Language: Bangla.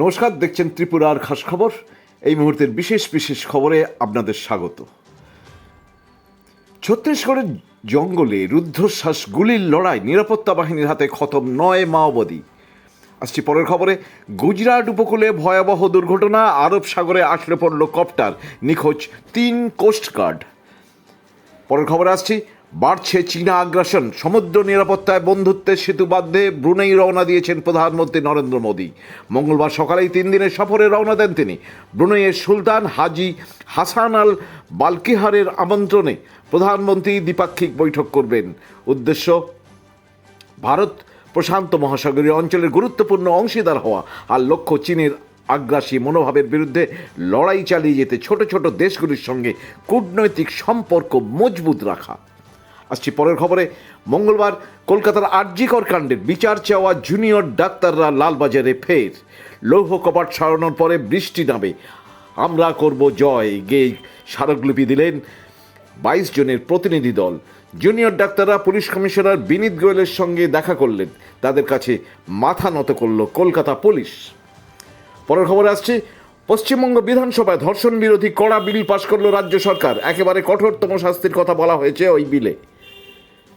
নমস্কার, দেখছেন ত্রিপুরার খাস খবর। এই মুহূর্তের বিশেষ বিশেষ খবরে আপনাদের স্বাগত। ছত্তিশগড়ের জঙ্গলে রুদ্ধশ্বাস গুলির লড়াই নিরাপত্তা বাহিনীর হাতে খতম নয় মাওবাদী। আসছি পরের খবরে, গুজরাট উপকূলে ভয়াবহ দুর্ঘটনা, আরব সাগরে আছড়ে পড়ল কপ্টার, নিখোঁজ তিন কোস্টগার্ড পরের খবরে আসছি বাড়ছে চীনা আগ্রাসন। সমুদ্র নিরাপত্তায় বন্ধুত্বের সেতু বাঁধতে ব্রুনেই রওনা দিয়েছেন প্রধানমন্ত্রী নরেন্দ্র মোদী। মঙ্গলবার সকালেই তিন দিনের সফরে রওনা দেন তিনি। ব্রুনেইয়ের সুলতান হাজি হাসান আল বালকিহারের আমন্ত্রণে প্রধানমন্ত্রী দ্বিপাক্ষিক বৈঠক করবেন। উদ্দেশ্য, ভারত প্রশান্ত মহাসাগরীয় অঞ্চলের গুরুত্বপূর্ণ অংশীদার হওয়া আর লক্ষ্য চীনের আগ্রাসী মনোভাবের বিরুদ্ধে লড়াই চালিয়ে যেতে ছোট ছোট দেশগুলির সঙ্গে কূটনৈতিক সম্পর্ক মজবুত রাখা। আসছি পরের খবরে। মঙ্গলবার কলকাতার আরজিকর কাণ্ডের বিচার চাওয়া জুনিয়র ডাক্তাররা লালবাজারে ফের। লৌহ কপাট সারানোর পরে বৃষ্টি নামে। আমরা করব জয় গেয়ে স্মারকলিপি দিলেন বাইশ জনের প্রতিনিধি দল। জুনিয়র ডাক্তাররা পুলিশ কমিশনার বিনীত গোয়েলের সঙ্গে দেখা করলেন। তাদের কাছে মাথা নত করল কলকাতা পুলিশ। পরের খবর আসছে। পশ্চিমবঙ্গ বিধানসভায় ধর্ষণ বিরোধী কড়া বিল পাশ করল রাজ্য সরকার। একেবারে কঠোরতম শাস্তির কথা বলা হয়েছে ওই বিলে।